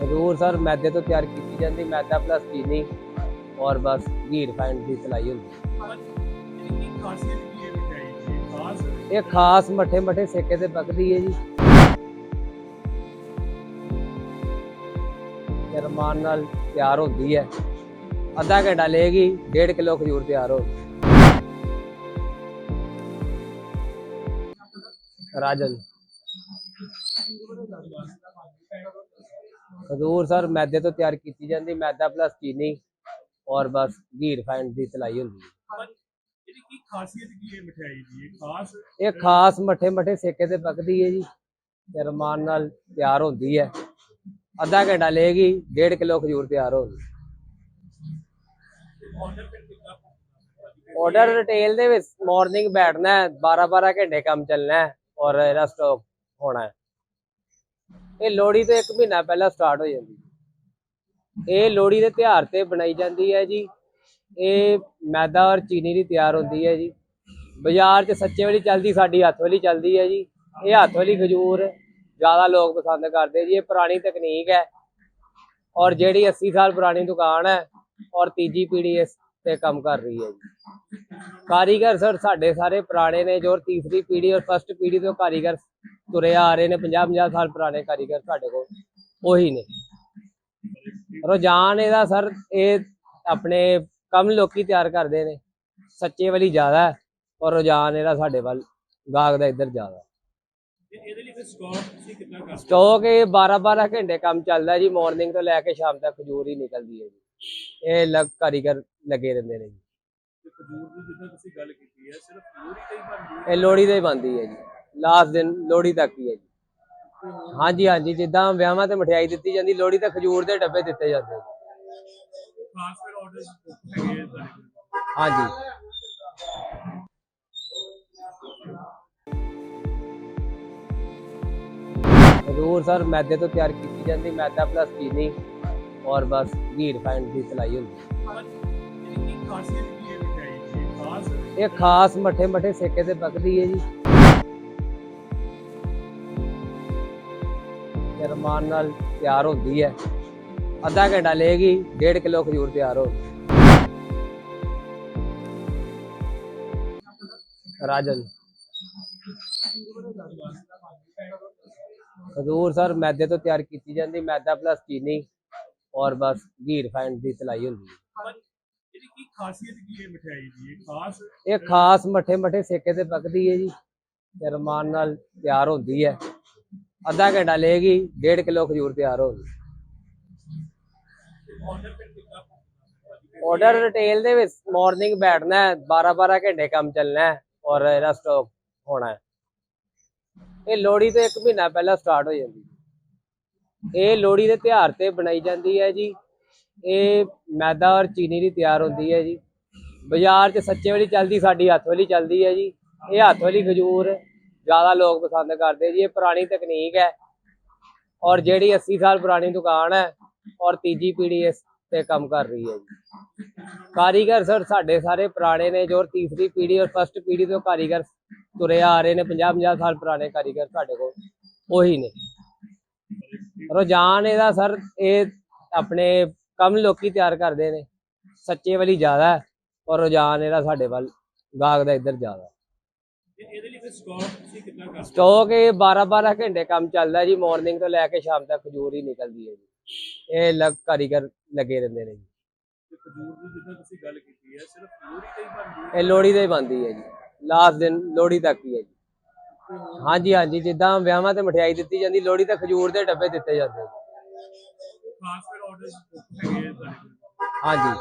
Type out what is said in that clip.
ਖਜੂਰ ਸਰ ਮੈਦੇ ਤੋਂ ਤਿਆਰ ਕੀਤੀ ਜਾਂਦੀ ਮੈਦਾ ਪਲੱਸ ਚੀਨੀ ਔਰ ਬਸ ਘੀ ਰਿਫਾਈਨਡ ਦੀ ਸਲਾਈ ਹੁੰਦੀ ਇਹਦੀ ਕੀ ਖਾਸੀਅਤ ਕੀ ਹੈ ਮਿਠਾਈ ਦੀ ਖਾਸ ਇਹ ਖਾਸ ਮੱਠੇ ਮੱਠੇ ਸੇਕੇ ਤੇ ਪੱਕਦੀ ਹੈ ਜੀ ਇਹ ਰਮਾਨ ਨਾਲ ਤਿਆਰ ਹੁੰਦੀ ਹੈ ਅੱਧਾ ਘੰਟਾ ਲਏਗੀ 1.5 ਕਿਲੋ ਖਜੂਰ ਤਿਆਰ ਹੋ ਰਾਜਨ ਖਜੂਰ ਸਰ ਮੈਦੇ ਤੋਂ ਤਿਆਰ ਕੀਤੀ ਜਾਂਦੀ ਮੈਦਾ ਪਲੱਸ ਚੀਨੀ ਔਰ ਬਸ ਘੀ ਰਿਫਾਈਨਡ ਦੀ ਸਲਾਈ ਹੁੰਦੀ ਹੈ। ਇਹਦੀ ਕੀ ਖਾਸੀਅਤ ਕੀ ਹੈ ਮਿਠਾਈ ਦੀ? ਇਹ ਖਾਸ ਇਹ ਖਾਸ ਮੱਠੇ ਮੱਠੇ ਸੇਕੇ ਤੇ ਪੱਕਦੀ ਹੈ ਜੀ ਤੇ ਰਮਾਨ ਨਾਲ ਤਿਆਰ ਹੁੰਦੀ ਹੈ। ਅੱਧਾ ਘੰਟਾ ਲਏਗੀ 1.5 ਕਿਲੋ ਖਜੂਰ ਤਿਆਰ ਹੋ ਗਈ। ਆਰਡਰ ਰਿਟੇਲ ਦੇ ਵਿੱਚ ਮਾਰਨਿੰਗ ਬੈਠਣਾ ਹੈ 12 12 ਘੰਟੇ ਕੰਮ ਚੱਲਣਾ ਹੈ ਔਰ ਇਹਦਾ ਸਟਾਕ ਹੋਣਾ ਹੈ। ਇਹ ਲੋਹੜੀ ਤੋਂ ਇੱਕ ਮਹੀਨਾ ਪਹਿਲਾਂ ਸਟਾਰਟ ਹੋ ਜਾਂਦੀ। ਹੈ ਇਹ ਲੋਹੜੀ ਦੇ ਤਿਉਹਾਰ ਤੇ ਬਣਾਈ ਜਾਂਦੀ ਹੈ ਜੀ। ਇਹ ਮੈਦਾ ਔਰ ਚੀਨੀ ਦੀ ਤਿਆਰ ਹੁੰਦੀ ਹੈ ਜੀ। ਬਾਜ਼ਾਰ 'ਚ ਸੱਚੇ ਵਾਲੀ ਚੱਲਦੀ, ਸਾਡੀ ਹੱਥ ਵਾਲੀ ਚੱਲਦੀ ਹੈ ਜੀ। ਇਹ ਹੱਥ ਵਾਲੀ ਖਜੂਰ ਜ਼ਿਆਦਾ ਲੋਕ ਪਸੰਦ ਕਰਦੇ ਜੀ। ਇਹ ਪੁਰਾਣੀ ਤਕਨੀਕ ਹੈ ਔਰ ਜਿਹੜੀ 80 ਸਾਲ ਪੁਰਾਣੀ ਦੁਕਾਨ ਹੈ ਔਰ ਤੀਜੀ ਪੀੜ੍ਹੀ ਇਸ ਤੇ ਕੰਮ ਕਰ ਰਹੀ ਹੈ ਜੀ। ਕਾਰੀਗਰ ਸਰ ਸਾਡੇ ਸਾਰੇ ਪੁਰਾਣੇ ਨੇ ਜੋ ਤੀਸਰੀ ਪੀੜ੍ਹੀ ਔਰ ਫਸਟ ਪੀੜ੍ਹੀ ਤੋਂ ਕਾਰੀਗਰ ਤੁਰੇ ਆ ਰਹੇ ਨੇ 50 50 ਸਾਲ ਪੁਰਾਣੇ ਕਾਰੀਗਰ ਸਾਡੇ ਕੋਲ ਉਹੀ ਨੇ। ਰੁਝਾਨ ਇਹਦਾ ਸਰ ਇਹ ਆਪਣੇ ਕਮ ਲੋਕੀ ਤਿਆਰ ਕਰਦੇ ਨੇ ਸੱਚੇ ਵਾਲੀ ਜ਼ਿਆਦਾ ਹੈ ਔਰ ਰੁਝਾਨ ਇਹਦਾ ਸਾਡੇ ਵੱਲ ਗਾਹਕ ਦਾ ਇੱਧਰ ਜ਼ਿਆਦਾ। ਤੇ ਇਹਦੇ ਲਈ ਫਿਰ ਸਟਾਕ ਤੁਸੀਂ ਕਿੰਨਾ ਕਰਦੇ ਸਟਾਕ ਇਹ 12 12 ਘੰਟੇ ਕੰਮ ਚੱਲਦਾ ਜੀ ਮਾਰਨਿੰਗ ਤੋਂ ਲੈ ਕੇ ਸ਼ਾਮ ਤੱਕ ਖਜੂਰ ਹੀ ਨਿਕਲਦੀ ਹੈ ਜੀ। ਇਹ ਲੱਗ ਕਾਰੀਗਰ ਲੱਗੇ ਰਹਿੰਦੇ ਨੇ ਜੀ। ਤੇ ਖਜੂਰ ਦੀ ਜਿੱਦਾਂ ਤੁਸੀਂ ਗੱਲ ਕੀਤੀ ਹੈ ਸਿਰਫ ਲੋਹੜੀ ਤੇ ਹੀ ਬਣਦੀ ਹੈ। ਇਹ ਲੋਹੜੀ ਦੇ ਬੰਦੀ ਹੈ ਜੀ। ਲਾਸਟ ਦਿਨ ਲੋਹੜੀ ਤੱਕ ਹੀ ਹੈ ਜੀ। ਹਾਂਜੀ ਹਾਂਜੀ ਜਿੱਦਾਂ ਵਿਆਹਾਂ ਤੇ ਮਠਿਆਈ ਦਿੱਤੀ ਜਾਂਦੀ ਲੋਹੜੀ ਤੇ ਖਜੂਰ ਦੇ ਡੱਬੇ ਦਿੱਤੇ ਜਾਂਦੇ ਹੈਗੇ ਆ ਤੁਹਾਡੇ ਕੋਲ? ਹਾਂਜੀ। ਖਜੂਰ ਸਰ ਮੈਦੇ ਤੋਂ ਤਿਆਰ ਕੀਤੀ ਜਾਂਦੀ ਮੈਦਾ ਪਲੱਸ ਚੀਨੀ ਔਰ ਬਸ ਘੀ ਰਿਫਾਈਨਡ ਦੀ ਸਲਾਈ ਹੁੰਦੀ। ਇਹਦੀ ਕੀ ਖਾਸੀਅਤ ਕੀ ਹੈ ਮਿਠਾਈ ਦੀ? ਇਹ ਖਾਸ? ਇਹ ਖਾਸ ਮੱਠੇ ਮੱਠੇ ਸੇਕੇ ਤੇ ਪੱਕਦੀ ਹੈ ਜੀ। ਰਮਾਨ ਨਾਲ ਤਿਆਰ ਹੁੰਦੀ ਹੈ ਅੱਧਾ ਘੰਟਾ ਲਏਗੀ 1.5 ਕਿਲੋ ਖਜੂਰ ਤਿਆਰ ਹੋ ਰਾਜਨ। ਖਜੂਰ ਸਰ ਮੈਦੇ ਤੋਂ ਤਿਆਰ ਕੀਤੀ ਜਾਂਦੀ ਮੈਦਾ ਪਲੱਸ ਚੀਨੀ ਔਰ ਬਸ ਘੀ ਰਿਫਾਈਨਡ ਦੀ ਸਲਾਈ ਹੁੰਦੀ ਹੈ। ਇਹਦੀ ਕੀ ਖਾਸੀਅਤ ਕੀ ਹੈ ਮਿਠਾਈ ਦੀ? ਇਹ ਖਾਸ? ਇਹ ਖਾਸ ਮੱਠੇ ਮੱਠੇ ਸੇਕੇ ਤੇ ਪੱਕਦੀ ਹੈ ਜੀ ਰਮਾਨ ਨਾਲ ਤਿਆਰ ਹੁੰਦੀ ਹੈ। ਅੱਧਾ ਘੰਟਾ ਲਏਗੀ 1.5 ਕਿਲੋ ਖਜੂਰ ਤਿਆਰ ਹੋ ਗਈ। ਆਰਡਰ ਰਿਟੇਲ ਦੇ ਵਿੱਚ ਮਾਰਨਿੰਗ ਬੈਠਣਾ ਹੈ 12 12 ਘੰਟੇ ਕੰਮ ਚੱਲਣਾ ਹੈ ਔਰ ਇਹਦਾ ਸਟਾਕ ਹੋਣਾ ਹੈ। ਇਹ ਲੋਹੜੀ ਤੋਂ ਇੱਕ ਮਹੀਨਾ ਪਹਿਲਾਂ ਸਟਾਰਟ ਹੋ ਜਾਂਦੀ ਹੈ। ਇਹ ਲੋਹੜੀ ਦੇ ਤਿਉਹਾਰ ਤੇ ਬਣਾਈ ਜਾਂਦੀ ਹੈ ਜੀ। ਇਹ ਮੈਦਾ ਔਰ ਚੀਨੀ ਦੀ ਤਿਆਰ ਹੁੰਦੀ ਹੈ ਜੀ। ਬਾਜ਼ਾਰ 'ਚ ਸੱਚੇ ਵਾਲੀ ਚੱਲਦੀ, ਸਾਡੀ ਹੱਥ ਵਾਲੀ ਚੱਲਦੀ ਹੈ ਜੀ। ਇਹ ਹੱਥ ਵਾਲੀ ਖਜੂਰ ਜ਼ਿਆਦਾ ਲੋਕ ਪਸੰਦ ਕਰਦੇ ਜੀ, ਇਹ ਪੁਰਾਣੀ ਤਕਨੀਕ ਹੈ। ਔਰ ਜਿਹੜੀ 80 ਸਾਲ ਪੁਰਾਣੀ ਦੁਕਾਨ ਹੈ, ਔਰ ਤੀਜੀ ਪੀੜ੍ਹੀ ਇਸ ਤੇ ਕੰਮ ਕਰ ਰਹੀ ਹੈ ਜੀ। ਕਾਰੀਗਰ ਸਰ ਸਾਡੇ ਸਾਰੇ ਪੁਰਾਣੇ ਨੇ, ਜੋ ਤੀਸਰੀ ਪੀੜ੍ਹੀ ਔਰ ਫਸਟ ਪੀੜ੍ਹੀ ਤੋਂ ਕਾਰੀਗਰ ਤੁਰੇ ਆ ਰਹੇ ਨੇ 50 50 ਸਾਲ ਪੁਰਾਣੇ ਕਾਰੀਗਰ ਸਾਡੇ ਕੋਲ, ਉਹੀ ਨੇ। ਰੁਝਾਨ ਇਹਦਾ ਸਰ, ਇਹ ਆਪਣੇ ਕੰਮ ਲੋਕੀ ਤਿਆਰ ਕਰਦੇ ਨੇ, ਸੱਚੇ ਵਾਲੀ ਜ਼ਿਆਦਾ ਹੈ, ਔਰ ਰੁਝਾਨ ਇਹਦਾ ਸਾਡੇ ਵੱਲ, ਗਾਹਕ ਦਾ ਇੱਧਰ ਜ਼ਿਆਦਾ स्टॉक बारह बारह घंटे काम चलता जी मॉर्निंग तो लैके शाम तक खजूर ही निकलती है कारीगर लगे रहते हैं जी लोहड़ी तो बनती है जी लास्ट दिन लोहड़ी तक ही है जी हाँ जी हाँ जी जिदा विह मिठाई दी जाती लोहड़ी तो खजूर के डब्बे दिते जाते हैं हाँ जी